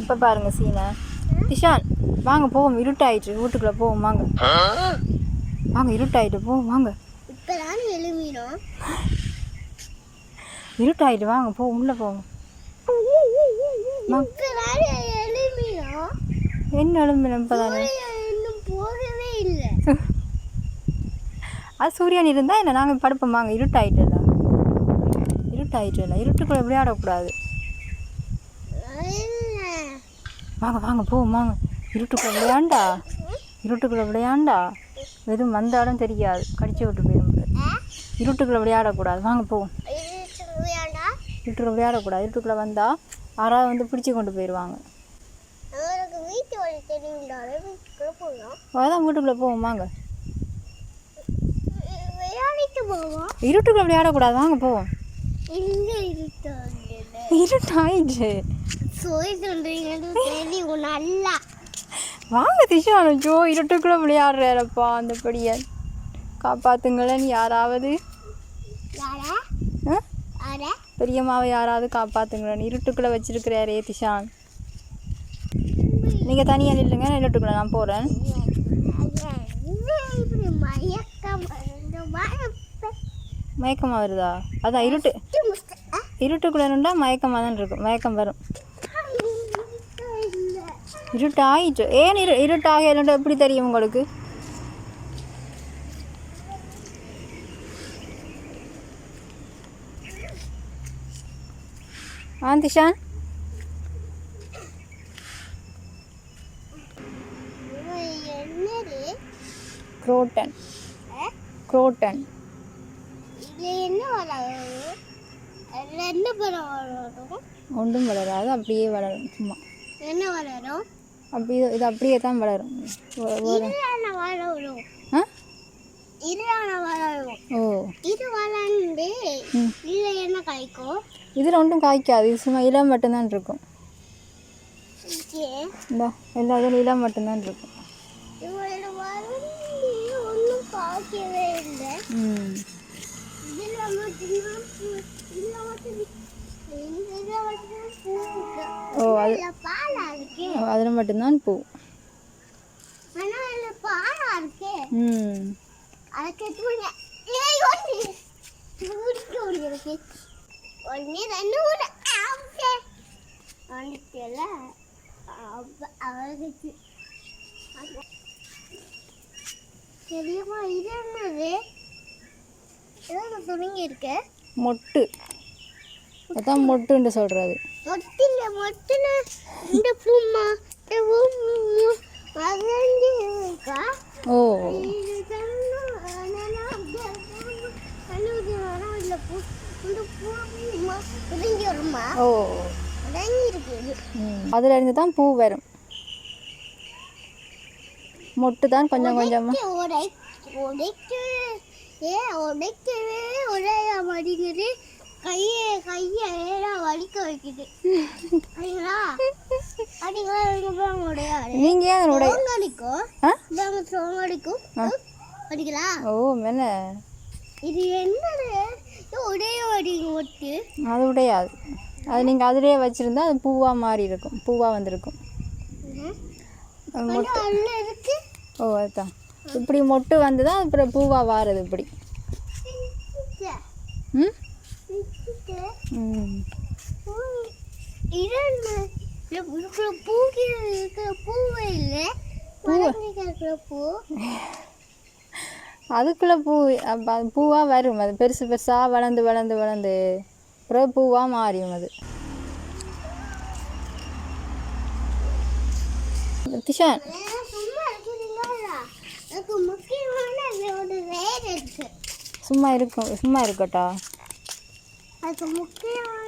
இப்போ பாருங்க சீனை. திஷான் வாங்க போவோம் இருட்டாயிட்டு வீட்டுக்குள்ளே போவோம் வாங்க. வாங்க இருட்டாயிட்டு போவோம் வாங்க. இப்பதான் எழுமினோம். இருட்டாயிட்டு வாங்க போவோம் உள்ளே போவோம் இப்பதான் என்ன எழும்பு இப்போ தானே இன்னும் போகவே இல்லை. அது சூரியன் இருந்தால் என்ன? நாங்கள் படுப்போம் வாங்க. இருட்டாயிட்டுல இருட்டாயிட்டுல இருட்டுக்குள்ளே விளையாடக்கூடாது. வாங்க வாங்க போவோம் வாங்க. இருட்டுக்குள்ளே விளையாண்டா? இருட்டுக்குள்ளே விளையாண்டா? எதுவும் வந்தாலும் தெரியாது. கடிச்சு விட்டு போயிடும் இருட்டுக்குள்ளே விளையாடக்கூடாது. வாங்க போவோம். இருட்டுக்குள்ளே விளையாடக்கூடாது. இருட்டுக்குள்ளே வந்தால் யாராவது வந்து பிடிச்சி கொண்டு போயிடுவாங்க அதான் வீட்டுக்குள்ளே போவோம் வாங்க. இருட்டுக்குள்ளே விளையாடக்கூடாது. வாங்க போவோம். இருட்டாயிடுச்சு. சோய் தெரியும் நல்லா வாங்க திஷானு ஜோ இருட்டுக்குள்ளே விளையாடுறாரப்பா அந்த படியை. காப்பாத்துங்களேன்னு யாராவது. பெரியம்மாவை யாராவது காப்பாத்துங்களேன்னு இருட்டுக்குள்ளே வச்சிருக்கிறாரே திஷான் நீங்கள் தனியாக நில்லுங்க நான் இருட்டுக்குள்ளே நான் போகிறேன் மயக்கமாக வருதா அதான் இருட்டு. இருட்டுக்குள்ளே நின்றா மயக்கமாக தான் இருக்கும் மயக்கம் வரும். இருட்டு ஆயிட்டு ஏன் இரு இருட்டாக இல்லைன்ட்டு எப்படி தெரியும் உங்களுக்கு? ஆ திஷான் குரோட்டன். குரோட்டன். ஒன்றும் வளராது அப்படியே வளரும் சும்மா. என்ன வளரும்? அப்படியே இது அப்படியே தான் வளரும். ஓ இது வளர்ந்து. இதுல என்ன காய்க்கும்? இதில் ஒன்றும் காய்க்காது. இது சும்மா இளம் மட்டும்தான் இருக்கும். இந்த எல்லா இதில் இளம் மட்டும்தான் இருக்கும். ஓ அது இதுல பாலா இருக்கு அதில் மட்டும்தான் பூ. ம். தெரியுமா இது என்னது? துணிங்க இருக்கு. மொட்டு. அதான் மொட்டுன்னு சொல்கிறது ஓ. ஓ. அதில் இருந்து தான் பூ வரும். மொட்டு தான் கொஞ்சம் கொஞ்சமாக கையை கையை ஏடா வலிக்க வைக்குது. சரிங்களா? அடிங்களா அதுக்கப்புறம் உடையாது நீங்கள் ஏன் சோங்கடிக்கும் இதாங்க சோங்கடிக்கும் ஓ இது என்னது? உடைய ஒட்டு. அது உடையாது. அது நீங்கள் அதிலே வச்சுருந்தா அது பூவாக மாறி இருக்கும். பூவாக வந்திருக்கும். மொட்டு. ஓ அதுதான். இப்படி மொட்டு வந்து தான் அப்புறம் பூவாக வாருது இப்படி ம் ம் இது என்ன இல்ல, இருக்கிற பூக்கு இருக்கிற பூவே இல்லை மரத்துக்கு இருக்கிற பூ அதுக்குள்ளே பூ அப்ப பூவாக வரும். அது பெருசு பெருசாக வளர்ந்து வளர்ந்து வளர்ந்து அப்புறம் பூவாக மாறியும் அது. சும்மா இருக்கும் சும்மா இருக்கட்டா 还怎么这样